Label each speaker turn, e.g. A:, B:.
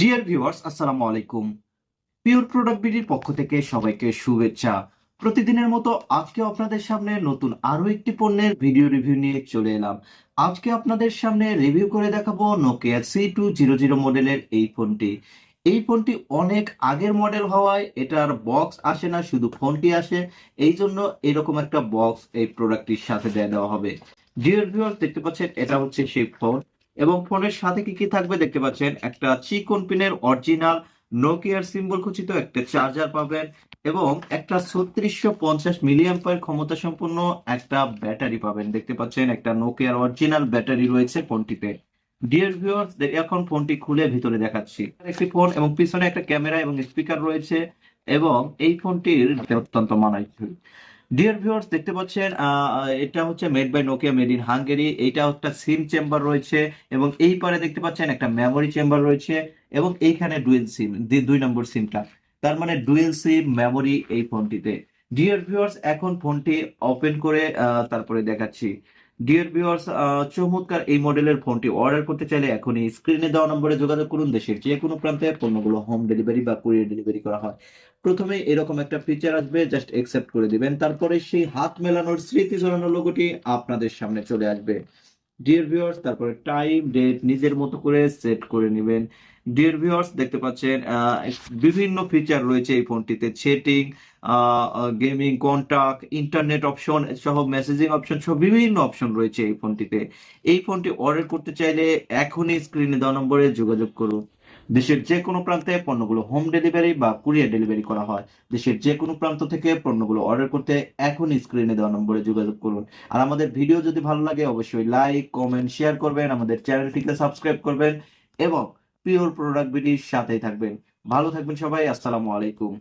A: Dear viewers আসসালামু আলাইকুম। Pure product বিডির পক্ষ থেকে সবাইকে শুভেচ্ছা। প্রতিদিনের মতো আজকে আপনাদের সামনে নতুন আরও একটি পণ্যের ভিডিও রিভিউ নিয়ে চলে এলাম। আজকে আপনাদের সামনে রিভিউ করে দেখাবো Nokia C two zero zero মডেলের এই ফোনটি। এই ফোনটি অনেক আগের মডেল হওয়ায় এটার বক্স আসে না, শুধু ফোনটি আসে। এই জন্য এরকম একটা বক্স এই প্রোডাক্টটির সাথে দেওয়া হবে। ডিয়ার ভিউয়ার্স দেখতে পাচ্ছেন, এটা হচ্ছে সেই ফোন এবং ফোনের সাথে কি কি থাকবে দেখতে পাচ্ছেন? একটা চিকন পিনের অরিজিনাল নোকিয়ার সিম্বল খচিত একটা চার্জার পাবেন এবং একটা ছত্রিশশো পঞ্চাশ মিলিয়াম্পার ক্ষমতা সম্পন্ন একটা ব্যাটারি পাবেন। দেখতে পাচ্ছেন, একটা নোকিয়ার অরিজিনাল ব্যাটারি রয়েছে ফোনটিতে। ডিয়ার এখন ফোনটি খুলে ভিতরে দেখাচ্ছি। একটি ফোন এবং পিছনে একটা ক্যামেরা এবং স্পিকার রয়েছে এবং এই ফোনটির অত্যন্ত মানানসই। ডিয়ার ভিউয়ার্স দেখতে পাচ্ছেন এটা হচ্ছে made by Nokia made in Hungary এইটা একটা সিম চেম্বার রয়েছে এবং এই পারে দেখতে পাচ্ছেন একটা মেমোরি চেম্বার রয়েছে এবং এইখানে ডুয়েল সিম দুই নম্বর সিমটা তার মানে ডুয়েল সিম মেমোরি এই ফোনটিতে। ডিয়ার ভিউয়ার্স এখন ফোনটি ওপেন করে তারপরে দেখাচ্ছি। ডিয়ার ভিউয়ার্স চমৎকার এই মডেলের ফোনটি অর্ডার করতে চাইলে এখনই স্ক্রিনে দেওয়া নম্বরে যোগাযোগ করুন। দেশের যে কোনো প্রান্তে পণ্যগুলো হোম ডেলিভারি বা কুরিয়ার ডেলিভারি করা হয়। প্রথমে এরকম একটা ফিচার আসবে জাস্ট একসেপ্ট করে দিবেন। তারপরে সেই হাত মেলানোর স্মৃতি জড়ানোর লোগোটি আপনাদের সামনে চলে আসবে। ডিয়ার ভিউয়ার্স তারপরে টাইম ডেট নিজের মতো করে সেট করে নেবেন। ডিয়ার ভিউয়ার্স দেখতে পাচ্ছেন বিভিন্ন ফিচার রয়েছে এই ফোনটিতে। Setting gaming contact internet option সহ মেসেজিং অপশন সহ বিভিন্ন অপশন রয়েছে এই ফোনটিতে। এই ফোনটি অর্ডার করতে চাইলে এখনই স্ক্রিনে দেওয়া নম্বরে যোগাযোগ করুন। দেশের যে কোনো প্রান্তে পণ্যগুলো হোম ডেলিভারি বা কুরিয়ার ডেলিভারি করা হয়। দেশের যে কোনো প্রান্ত থেকে পণ্যগুলো অর্ডার করতে এখন স্ক্রিনে দেওয়া নম্বরে যোগাযোগ করুন। আর আমাদের ভিডিও যদি ভালো লাগে, অবশ্যই লাইক কমেন্ট শেয়ার করবেন, আমাদের চ্যানেলটিকে সাবস্ক্রাইব করবেন এবং পিওর প্রোডাক্ট বিটির সাথেই থাকবেন। ভালো থাকবেন সবাই, আসসালামু আলাইকুম।